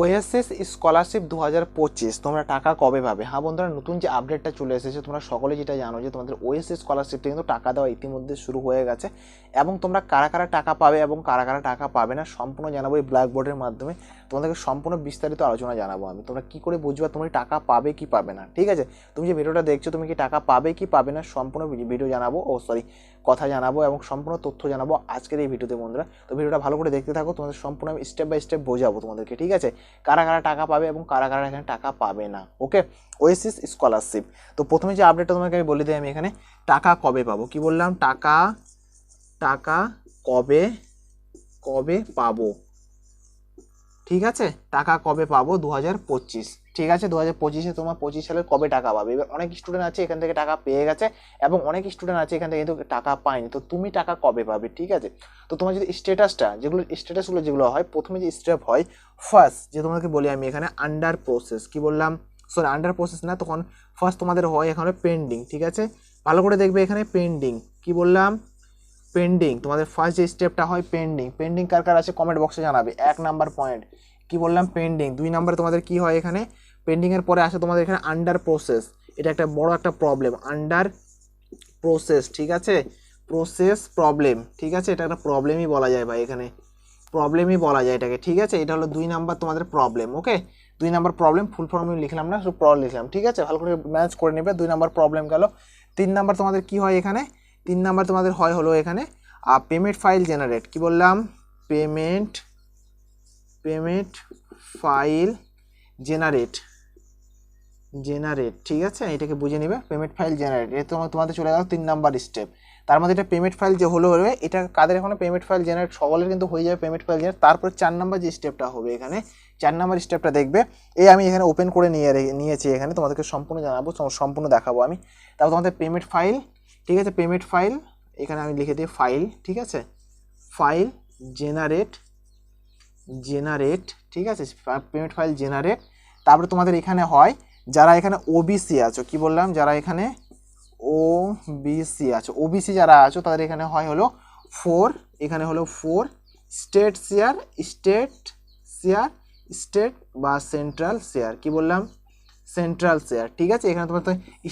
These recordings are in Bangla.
ওএসএস স্কলারশিপ দু হাজার পঁচিশ, তোমরা টাকা কবে পাবে? হ্যাঁ বন্ধুরা, নতুন যে আপডেটটা চলে এসেছে, তোমরা সকলে যেটা জানো যে তোমাদের ওএসএস স্কলারশিপটা কিন্তু টাকা দেওয়া ইতিমধ্যে শুরু হয়ে গেছে। এবং তোমরা কারা কারা টাকা পাবে এবং কারা কারা টাকা পাবে না, সম্পূর্ণ জানাব এই ব্ল্যাকবোর্ডের মাধ্যমে। তোমাদেরকে সম্পূর্ণ বিস্তারিত আলোচনা জানাব আমি। তোমরা কী করে বুঝবে তুমি টাকা পাবে, কি পাবে না? ঠিক আছে? তুমি যে ভিডিওটা দেখছ, তুমি কি টাকা পাবে, কি পাবে না, সম্পূর্ণ ভিডিও জানাব। ও সরি কথা জানাব এবং সম্পূর্ণ তথ্য জানাব আজকের এই ভিডিওতে বন্ধুরা। তো ভিডিওটা ভালো করে দেখতে থাকো, তোমাদের সম্পূর্ণ আমি স্টেপ বাই স্টেপ বোঝাবো তোমাদেরকে, ঠিক আছে? কারা কারা টাকা পাবে এবং কারা কারা এখানে টাকা পাবে না ওকে ওয়েসিস স্কলারশিপ তো প্রথমে যে আপডেটটা তোমাকে আমি বলে দিই আমি এখানে টাকা কবে পাবো? কি বললাম? টাকা টাকা কবে কবে পাবো? ঠিক আছে? টাকা কবে পাবো? দু হাজার পঁচিশ। ঠিক আছে? দু হাজার পঁচিশে তোমার পঁচিশ সালে কবে টাকা পাবে? এবার অনেক স্টুডেন্ট আছে, এখান থেকে টাকা পেয়ে গেছে এবং অনেক স্টুডেন্ট আছে, এখান থেকে কিন্তু টাকা পায়নি। তো তুমি টাকা কবে পাবে? ঠিক আছে? তো তোমার যদি স্ট্যাটাসটা যেগুলো স্ট্যাটাসগুলো যেগুলো হয়, প্রথমে যে স্টেপ হয় ফার্স্ট যে তোমাকে বলি আমি এখানে আন্ডার প্রসেস কি বললাম? সরি আন্ডার প্রসেস না, তখন ফার্স্ট তোমাদের হয় এখানে পেন্ডিং ঠিক আছে? ভালো করে দেখবে এখানে পেন্ডিং কি বললাম? পেন্ডিং তোমাদের ফার্স্ট যে স্টেপটা হয় পেন্ডিং পেন্ডিং কার কার আছে কমেন্ট বক্সে জানাবে, এক নাম্বার পয়েন্ট কি বললাম? পেন্ডিং দুই নাম্বার তোমাদের কি হয় এখানে? পেন্ডিংয়ের পরে আসে তোমাদের এখানে আন্ডার প্রসেস এটা একটা বড় একটা প্রবলেম আন্ডার প্রসেস ঠিক আছে? প্রসেস প্রবলেম ঠিক আছে? এটা একটা প্রবলেমই বলা যায় ভাই এখানে। প্রবলেমই বলা যায় এটাকে, ঠিক আছে? এটা হলো দুই নাম্বার তোমাদের প্রবলেম ওকে দুই নাম্বার প্রবলেম ফুল ফর্ম আমি লিখলাম না, শুধু প্রবলেম লিখলাম, ঠিক আছে? ভালো করে ম্যানেজ করে নেবে, দুই নাম্বার প্রবলেম গেল। তিন নাম্বার তোমাদের কি হয় এখানে? তিন নাম্বার তোমাদের হয় হলো এখানে পেমেন্ট ফাইল জেনারেট কি বললাম? Payment payment file generate generate ঠিক আছে? এটাকে বুঝে নেবে পেমেন্ট ফাইল জেনারেট এটা তোমাদের চলে গেল তিন নাম্বার স্টেপ তার মধ্যে এটা পেমেন্ট ফাইল যে হলো হবে এটা কাদের এখানে পেমেন্ট ফাইল জেনারেট সকলের কিন্তু হয়ে যাবে পেমেন্ট ফাইল জেনারেট তারপর চার নাম্বার যে স্টেপটা হবে এখানে, চার নাম্বার স্টেপটা দেখবে এই আমি এখানে ওপেন করে নিয়ে নিয়েছি এখানে, তোমাদেরকে সম্পূর্ণ জানাব সম্পূর্ণ দেখাবো আমি। তারপর তোমাদের পেমেন্ট ফাইল ঠিক আছে পেমেন্ট ফাইল এখানে আমি লিখে দিই ফাইল ঠিক আছে? ফাইল জেনারেট জেনারেট ঠিক আছে? পেমেন্ট ফাইল জেনারেট তারপরে তোমাদের এখানে হয়, যারা এখানে ওবিসি আছো, কি বললাম? যারা এখানে ও বিসি আছো ওবিসি যারা আছো, তাদের এখানে হয় হলো ফোর এখানে হলো four state share state share state বা সেন্ট্রাল শেয়ার কি বললাম? সেন্ট্রাল শেয়ার ঠিক আছে? এখানে তোমার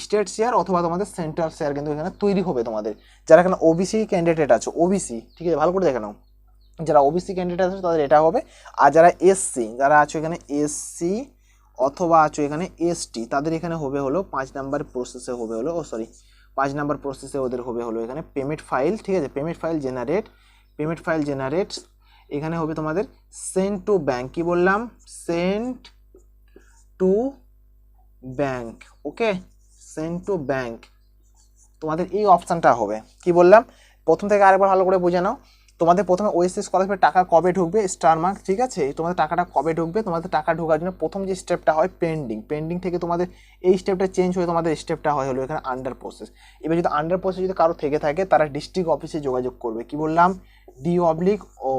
স্টেট শেয়ার অথবা তোমাদের সেন্ট্রাল শেয়ার কিন্তু এখানে তৈরি হবে তোমাদের। যারা এখানে ওবিসি ক্যান্ডিডেট আছে ওবিসি ঠিক আছে? ভালো করে দেখে নাও। যারা ওবিসি ক্যান্ডিডেট আছে, তাদের এটা হবে। আর যারা এসসি যারা আছো এখানে এসসি অথবা আছো এখানে এসটি তাদের এখানে হবে হলো পাঁচ নাম্বার প্রসেসে হবে হলো, ও সরি পাঁচ নাম্বার প্রসেসে ওদের হবে হলো এখানে পেমেন্ট ফাইল ঠিক আছে? Payment file generate payment file generate এখানে হবে তোমাদের সেন্ড টু ব্যাংক কি বললাম? Send to bank okay send to bank তোমাদের এই অপশানটা হবে। কি বললাম? প্রথম থেকে আরেকবার ভালো করে বুঝে নাও। তোমাদের প্রথমে ওএসসি স্কলারশিপের টাকা কবে ঢুকবে? স্টার মার্ক ঠিক আছে? তোমাদের টাকাটা কবে ঢুকবে? তোমাদের টাকা ঢোকার জন্য প্রথম যে স্টেপটা হয় পেন্ডিং পেন্ডিং থেকে তোমাদের এই স্টেপটা চেঞ্জ হয়ে তোমাদের স্টেপটা হয় হলো এখানে আন্ডার প্রসেস এবার যদি আন্ডার প্রসেস যদি কারও থেকে থাকে, তারা ডিস্ট্রিক্ট অফিসে যোগাযোগ করবে। কি বললাম? ডি অবলিক ও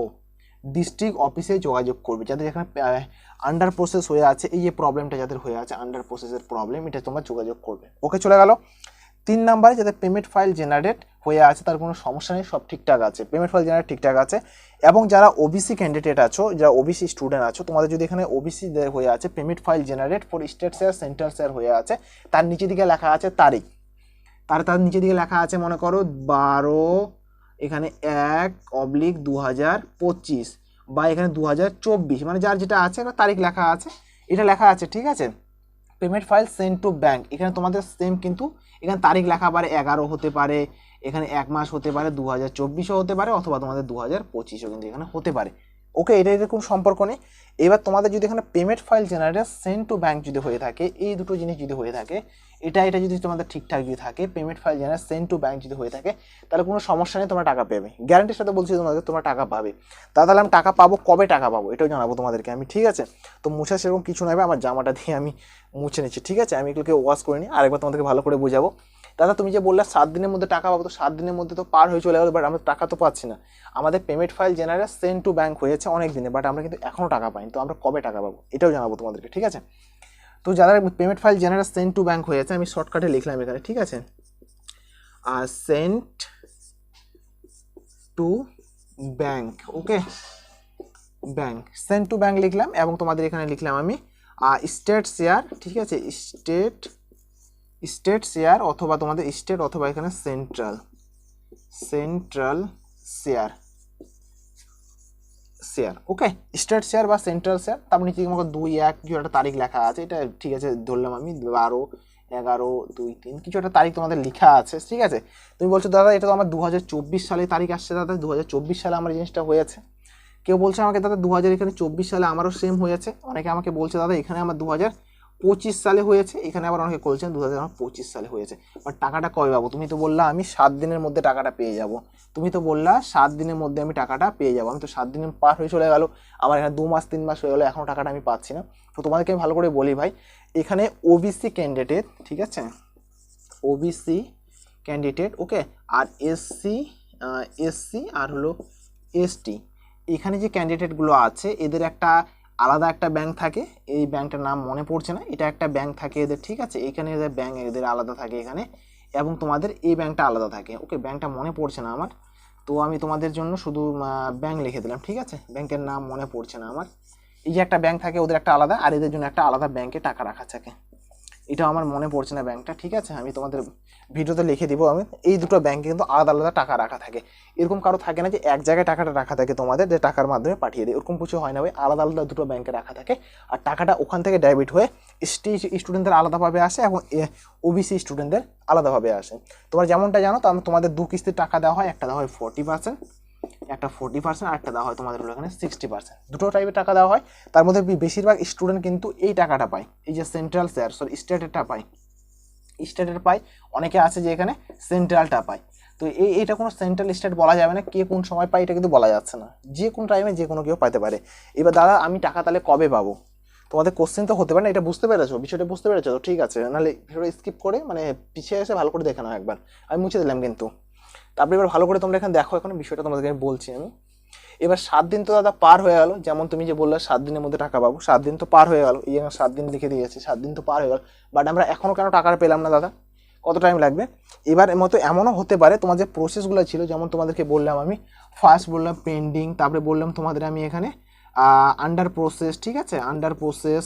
ডিস্ট্রিক্ট অফিসে যোগাযোগ করবে। যাদের এখানে আন্ডার প্রসেস হয়ে আছে, এই যে প্রবলেমটা যাদের হয়ে আছে আন্ডার প্রসেসের প্রবলেম এটা তোমরা যোগাযোগ করবে। ওকে চলে গেল। তিন নাম্বারে যাদের পেমেন্ট ফাইল জেনারেট হয়ে আছে, তার কোনো সমস্যা নেই, সব ঠিকঠাক আছে। পেমেন্ট ফাইল জেনারেট ঠিকঠাক আছে। এবং যারা ওবিসি ক্যান্ডিডেট আছো, যারা ওবিসি স্টুডেন্ট আছো, তোমাদের যদি এখানে ওবিসি হয়ে আছে payment file generate for state share central share হয়ে আছে, তার নিচে দিকে লেখা আছে তারিখ। তার তার নিচে দিকে লেখা আছে, মনে করো, বারো এখানে এক অবলিক দু হাজার পঁচিশ বা এখানে দু হাজার চব্বিশ মানে যার যেটা আছে তারিখ লেখা আছে, এটা লেখা আছে, ঠিক আছে? Payment file send to bank এখানে তোমাদের সেম কিন্তু এখানে তারিখ লেখা পারে এগারো হতে পারে, এখানে এক মাস হতে পারে দু হাজার হতে পারে, অথবা তোমাদের দু হাজার পঁচিশও কিন্তু এখানে হতে পারে। ওকে, এটা এর কোনো সম্পর্ক নেই। এবার তোমাদের যদি এখানে payment file generate send to bank যদি হয়ে থাকে, এই দুটো জিনিস যদি হয়ে থাকে, এটা এটা যদি তোমাদের ঠিকঠাক যদি থাকে payment file generate send to bank যদি হয়ে থাকে, তাহলে কোনো সমস্যা নেই, তোমরা টাকা পাবে। গ্যারান্টির সাথে বলছি তোমাদের, তোমরা টাকা পাবে। তা তাহলে আমি টাকা পাবো, কবে টাকা পাবো, এটাও জানাব তোমাদেরকে আমি, ঠিক আছে? তো মুছা সেরকম কিছু নয় আমার জামাটা দিয়ে আমি মুছে নিচ্ছি, ঠিক আছে? আমি এগুলোকে ওয়াশ করে নিই আরেকবার তোমাদেরকে ভালো করে বোঝাবো। দাদা, তুমি যে বললে সাত দিনের মধ্যে টাকা পাবো, তো সাত দিনের মধ্যে তো পার হয়ে চলে গেলো বাট আমরা টাকা তো পাচ্ছি না। আমাদের payment file generate send to bank হয়েছে অনেক দিনে বাট আমরা কিন্তু এখনও টাকা পাইনি, তো আমরা কবে টাকা পাবো? এটাও জানাব তোমাদেরকে, ঠিক আছে? তো যারা payment file generate send to bank হয়েছে, আমি শর্টকাটে লিখলাম এখানে, ঠিক আছে? আর sent to bank okay bank sent to bank লিখলাম এবং তোমাদের এখানে লিখলাম আমি স্টেট শেয়ার ঠিক আছে? স্টেট স্টেট শেয়ার অথবা তোমাদের স্টেট অথবা এখানে central. Central share. Share, okay? State share বা সেন্ট্রাল শেয়ার, তারপর নিচে আমাকে দুই, এক, কিছু একটা তারিখ লেখা আছে, এটা ঠিক আছে, ধরলাম আমি, বারো, এগারো, দুই, তিন, কিছু একটা তারিখ তোমাদের লেখা আছে, ঠিক আছে? তুমি বলছো, দাদা, এটা তো আমার দু হাজার চব্বিশ সালে তারিখ আসছে, দাদা দু হাজার চব্বিশ সালে আমার জিনিসটা হয়েছে। কেউ বলছে আমাকে, দাদা দু হাজার এখানে চব্বিশ সালে আমারও সেম হয়েছে। অনেকে আমাকে বলছে, দাদা, এখানে আমার দু হাজার পঁচিশ সালে হয়েছে, এখানে আবার অনেকে বলছেন দু হাজার পঁচিশ সালে হয়েছে। বাট টাকাটা কবে পাবো? তুমি তো বললা আমি সাত দিনের মধ্যে টাকাটা পেয়ে যাব। তুমি তো বললা সাত দিনের মধ্যে আমি টাকাটা পেয়ে যাব। আমি তো সাত দিনের পার হয়ে চলে গেল। আমার এখানে দু মাস, তিন মাস হয়ে গেলো এখনও টাকাটা আমি পাচ্ছি না। তো তোমাদেরকে আমি ভালো করে বলি ভাই, এখানে ওবিসি ক্যান্ডিডেট ঠিক আছে? ওবিসি ক্যান্ডিডেট ওকে আর এসসি এসসি আর হলো এসটি এখানে যে ক্যান্ডিডেটগুলো আছে, এদের একটা আলাদা একটা ব্যাংক থাকে, এই ব্যাংকটার নাম মনে পড়ছে না, এটা একটা ব্যাংক থাকে এদের, ঠিক আছে? এখানে এদের ব্যাংক এদের আলাদা থাকে এখানে, এবং তোমাদের এই ব্যাংকটা আলাদা থাকে। ওকে ব্যাংকটা মনে পড়ছে না আমার, তো আমি তোমাদের জন্য শুধু ব্যাংক লিখে দিলাম, ঠিক আছে? ব্যাংকের নাম মনে পড়ছে না আমার। এই যে একটা ব্যাংক থাকে, ওদের একটা আলাদা, আর এদের জন্য একটা আলাদা ব্যাংকে টাকা রাখা থাকে। এটা আমার মনে পড়ছে না ব্যাংকটা, ঠিক আছে? আমি তোমাদের ভিডিওতে লিখে দিব আমি। এই দুটো ব্যাংকে কিন্তু আলাদা আলাদা টাকা রাখা থাকে। এরকম কারও থাকে না যে এক জায়গায় টাকাটা রাখা থাকে তোমাদের, যে টাকার মাধ্যমে পাঠিয়ে দেয়। এরকম কিছু হয় না ভাই আলাদা আলাদা দুটো ব্যাংকে রাখা থাকে। আর টাকাটা ওখান থেকে ডেবিট হয়ে এসটি স্টুডেন্টদের আলাদাভাবে আসে এবং ওবিসি স্টুডেন্টদের আলাদাভাবে আসে। তোমরা যেমনটা জানো তো তোমাদের দু কিস্তির টাকা দেওয়া হয়, একটা দেওয়া হয় ফোর্টি পার্সেন্ট একটা ফোর্টি পার্সেন্ট আর একটা দেওয়া হয় তোমাদের এখানে সিক্সটি পার্সেন্ট দুটো টাইপের টাকা দেওয়া হয়, তার মধ্যে বেশিরভাগ স্টুডেন্ট কিন্তু এই টাকাটা পায়। এই যে সেন্ট্রাল শেয়ার সরি স্টেটেরটা পায়। স্টেটের পায়, অনেকে আছে যে এখানে সেন্ট্রালটা পায়। তো এই এটা কোনো সেন্ট্রাল স্টেট বলা যাবে না, কে কোন সময় পায় এটা কিন্তু বলা যাচ্ছে না। যে কোনো টাইমে যে কোনো কেউ পাইতে পারে। এবার দাদা, আমি টাকা তাহলে কবে পাবো? তোমাদের কোশ্চেন তো হতে পারে না, এটা বুঝতে পেরেছ? বিষয়টা বুঝতে পেরেছ? তো ঠিক আছে, নাহলে ভিডিওটা স্কিপ করে মানে পিছিয়ে এসে ভালো করে দেখে নাও একবার। আমি মুছে দিলাম কিন্তু। তারপরে এবার ভালো করে তোমরা এখানে দেখো, এখন বিষয়টা তোমাদেরকে আমি বলছি আমি। এবার সাত দিন তো দাদা পার হয়ে গেল, যেমন তুমি যে বললে সাত দিনের মধ্যে টাকা পাবো, সাত দিন তো পার হয়ে গেল, এই আমার সাত দিন লিখে দিয়েছি, সাত দিন তো পার হয়ে গেল বাট আমরা এখনও কেন টাকাটা পেলাম না দাদা? কত টাইম লাগবে? এবার মতো এমনও হতে পারে, তোমার যে প্রসেসগুলো ছিল, যেমন তোমাদেরকে বললাম আমি ফার্স্ট বললাম পেন্ডিং তারপরে বললাম তোমাদের আমি এখানে আন্ডার প্রসেস ঠিক আছে? আন্ডার প্রসেস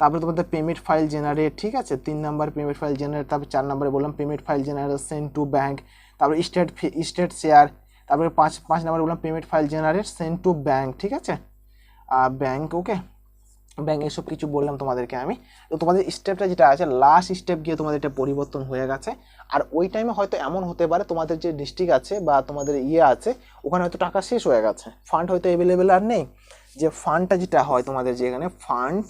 তারপরে তোমাদের পেমেন্ট ফাইল জেনারেট ঠিক আছে? তিন নাম্বার পেমেন্ট ফাইল জেনারেট তারপরে চার নাম্বারে বললাম payment file generate send to bank তারপরে স্টেট স্টেট শেয়ার তারপরে পাঁচ পাঁচ নাম্বারে বললাম payment file generate send to bank ঠিক আছে? ব্যাঙ্ক ওকে ব্যাঙ্ক এসব কিছু বললাম তোমাদেরকে আমি। তো তোমাদের স্টেপটা যেটা আছে লাস্ট স্টেপ গিয়ে তোমাদের এটা পরিবর্তন হয়ে গেছে। আর ওই টাইমে হয়তো এমন হতে পারে তোমাদের যে ডিস্ট্রিক্ট আছে বা তোমাদের ইয়ে আছে, ওখানে হয়তো টাকা শেষ হয়ে গেছে। ফান্ড হয়তো অ্যাভেলেবেল আর নেই। যে ফান্ডটা যেটা হয় তোমাদের যে এখানে ফান্ড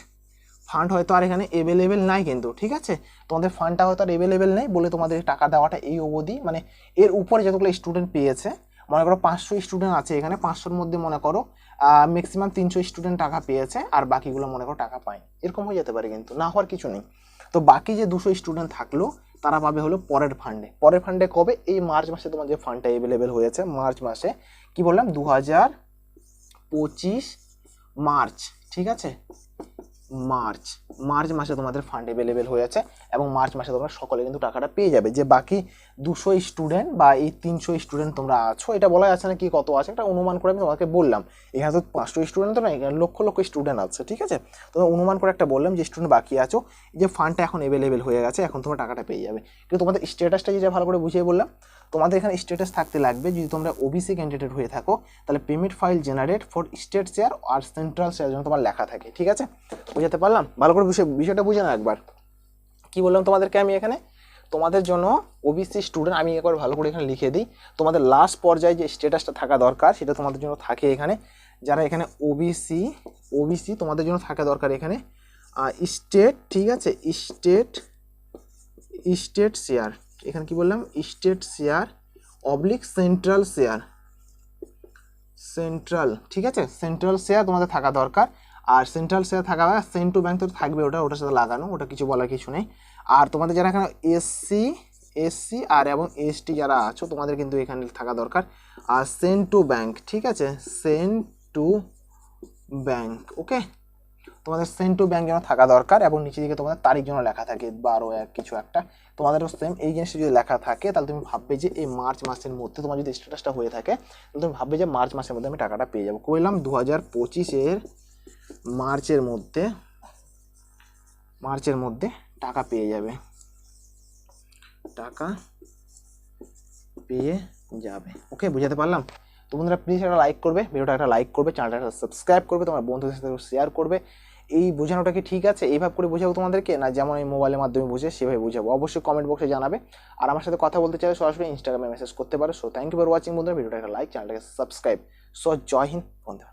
ফান্ড হয়তো আর এখানে অ্যাভেলেবেল নাই কিন্তু, ঠিক আছে? তোমাদের ফান্ডটা হয়তো আর অ্যাভেলেবেল নেই বলে তোমাদের টাকা দেওয়াটা এই অবধি মানে এর উপরে যতগুলো স্টুডেন্ট পেয়েছে, মনে করো পাঁচশো স্টুডেন্ট আছে এখানে, পাঁচশোর মধ্যে মনে করো ম্যাক্সিমাম তিনশো স্টুডেন্ট টাকা পেয়েছে, আর বাকিগুলো মনে করো টাকা পায় এরকম হয়ে যেতে পারে কিন্তু, না হওয়ার কিছু নেই। তো বাকি যে দুশো স্টুডেন্ট থাকল, তারা পাবে হলো পরের ফান্ডে পরের ফান্ডে কবে? এই মার্চ মাসে তোমার যে ফান্ডটা অ্যাভেলেবেল হয়েছে, মার্চ মাসে। কি বললাম? দু হাজার পঁচিশ মার্চ, ঠিক আছে? মার্চ মার্চ মাসে তোমাদের ফান্ড অ্যাভেলেবেল হয়ে হয়েছে এবং মার্চ মাসে তোমরা সকলে কিন্তু টাকাটা পেয়ে যাবে। যে বাকি দুশো স্টুডেন্ট বা এই তিনশো স্টুডেন্ট তোমরা আছো, এটা বলা যাচ্ছে না কি কত আছে একটা অনুমান করে আমি তোমাকে বললাম। এখানে তো পাঁচশো স্টুডেন্ট তো না এখানে লক্ষ লক্ষ স্টুডেন্ট আছে, ঠিক আছে? তোমরা অনুমান করে একটা বললাম যে স্টুডেন্ট বাকি আছো, যে ফান্ডটা এখন অ্যাভেলেবেল হয়ে গেছে, এখন তোমরা টাকাটা পেয়ে যাবে। কিন্তু তোমাদের স্ট্যাটাসটা যেটা ভালো করে বুঝিয়ে বললাম তোমাদের এখানে স্ট্যাটাস থাকতে লাগবে, যদি তোমরা ওবিসি ক্যান্ডিডেট হয়ে থাকো, তাহলে payment file generate for state share R central share যেন তোমার লেখা থাকে, ঠিক আছে? বুঝাতে পারলাম? ভালো করে বিষয় বিষয়টা বুঝে না একবার। কি বললাম তোমাদেরকে আমি এখানে? তোমাদের জন্য ওবিসি স্টুডেন্ট আমি একবার ভালো করে এখানে লিখে দিই, তোমাদের লাস্ট পর্যায়ে যে স্ট্যাটাসটা থাকা দরকার, সেটা তোমাদের জন্য থাকে এখানে। যারা এখানে ওবিসি ওবিসি তোমাদের জন্য থাকা দরকার এখানে। স্টেট ঠিক আছে? স্টেট স্টেট শেয়ার এখানে কি বললাম? State share, oblique central share. Central, ঠিক আছে? সেন্ট্রাল শেয়ার তোমাদের থাকা দরকার। আর সেন্ট্রাল শেয়ার থাকা সেন্ট টু ব্যাংক তো থাকবে ওটা, ওটার সাথে লাগানো, ওটা কিছু বলার কিছু নেই। আর তোমাদের যারা এখানে এসসি এসসি আর এবং এসটি যারা আছো, তোমাদের কিন্তু এখানে থাকা দরকার। আর সেন্ট টু ব্যাংক, ঠিক আছে? সেন্ট টু ব্যাংক ওকে তোমাদের সেন্ট টু ব্যাংক যেন থাকা দরকার এবং নিচে দিকে তোমাদের তারিখ যেন লেখা থাকে, বারো এক কিছু একটা। তোমাদেরও সেম এই জিনিসটা যদি লেখা থাকে, তাহলে তুমি ভাববে যে এই মার্চ মাসের মধ্যে তোমার যদি স্ট্যাটাসটা হয়ে থাকে, তাহলে তুমি ভাববে যে মার্চ মাসের মধ্যে আমি টাকাটা পেয়ে যাব। কইলাম দু হাজার পঁচিশের মার্চের মধ্যে মার্চের মধ্যে টাকা পেয়ে যাবে। টাকা পেয়ে যাবে। ওকে বুঝাতে পারলাম? তো বন্ধুরা প্লিজ একটা লাইক করবে ভিডিওটা একটা লাইক করবে চ্যানেলটা একটা সাবস্ক্রাইব করবে, তোমার বন্ধুদের সাথে শেয়ার করবে। এই বোঝানোটা কি ঠিক আছে? এইভাবে করে বোঝাবো তোমাদেরকে? না যেমন এই মোবাইলের মাধ্যমে বুঝে সেভাবে বোঝাবো। অবশ্যই কমেন্ট বক্সে জানাবে। আর আমার সাথে কথা বলতে চাইলে সরাসরি ইনস্টাগ্রামে মেসেজ করতে পারো। So thank you for watching বন্ধুরা। ভিডিওটা একটা লাইক চ্যানেলটাকে সাবস্ক্রাইব সো জয় হিন্দ বন্ধুরা।